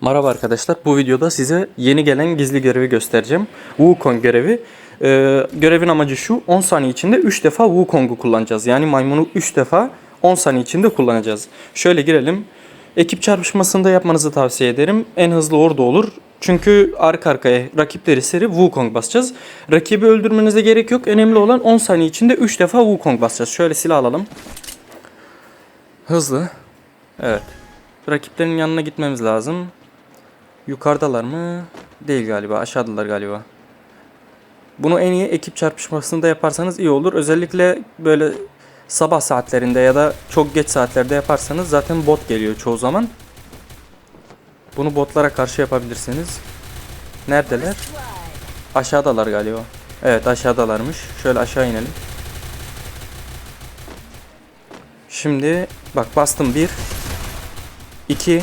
Merhaba arkadaşlar. Bu videoda size yeni gelen gizli görevi göstereceğim. Wukong görevi. Ee, görevin amacı şu. 10 saniye içinde 3 defa Wukong'u kullanacağız. Yani maymunu 3 defa 10 saniye içinde kullanacağız. Şöyle girelim. Ekip çarpışmasında yapmanızı tavsiye ederim. En hızlı orada olur. Çünkü arka arkaya rakipleri seri Wukong basacağız. Rakibi öldürmenize gerek yok. Önemli olan 10 saniye içinde 3 defa Wukong basacağız. Şöyle silah alalım. Hızlı. Evet. Rakiplerin yanına gitmemiz lazım. Yukarıdalar mı? Değil galiba. Aşağıdalar galiba. Bunu en iyi ekip çarpışmasında yaparsanız iyi olur. Özellikle böyle sabah saatlerinde ya da çok geç saatlerde yaparsanız zaten bot geliyor çoğu zaman. Bunu botlara karşı yapabilirsiniz. Neredeler? Aşağıdalar galiba. Evet aşağıdalarmış. Şöyle aşağı inelim. Şimdi bak bastım 1 2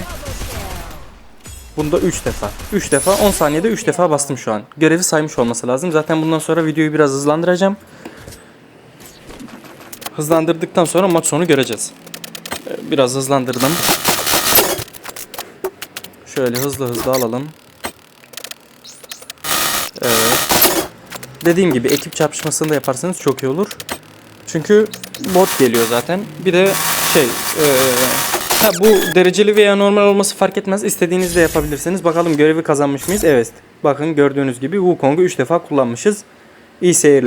Bunda 3 defa. 3 defa 10 saniyede 3 defa bastım şu an. Görevi saymış olması lazım. Zaten bundan sonra videoyu biraz hızlandıracağım. Hızlandırdıktan sonra maç sonu göreceğiz. Ee, Biraz hızlandırdım. Şöyle hızlı hızlı alalım. Evet. Dediğim gibi ekip çarpışmasını da yaparsanız çok iyi olur. Çünkü bot geliyor zaten. Bir de şey, eee, ha bu dereceli veya normal olması fark etmez. İstediğinizde yapabilirsiniz. Bakalım görevi kazanmış mıyız? Evet. Bakın gördüğünüz gibi Wukong'u 3 defa kullanmışız. İyi seyirler.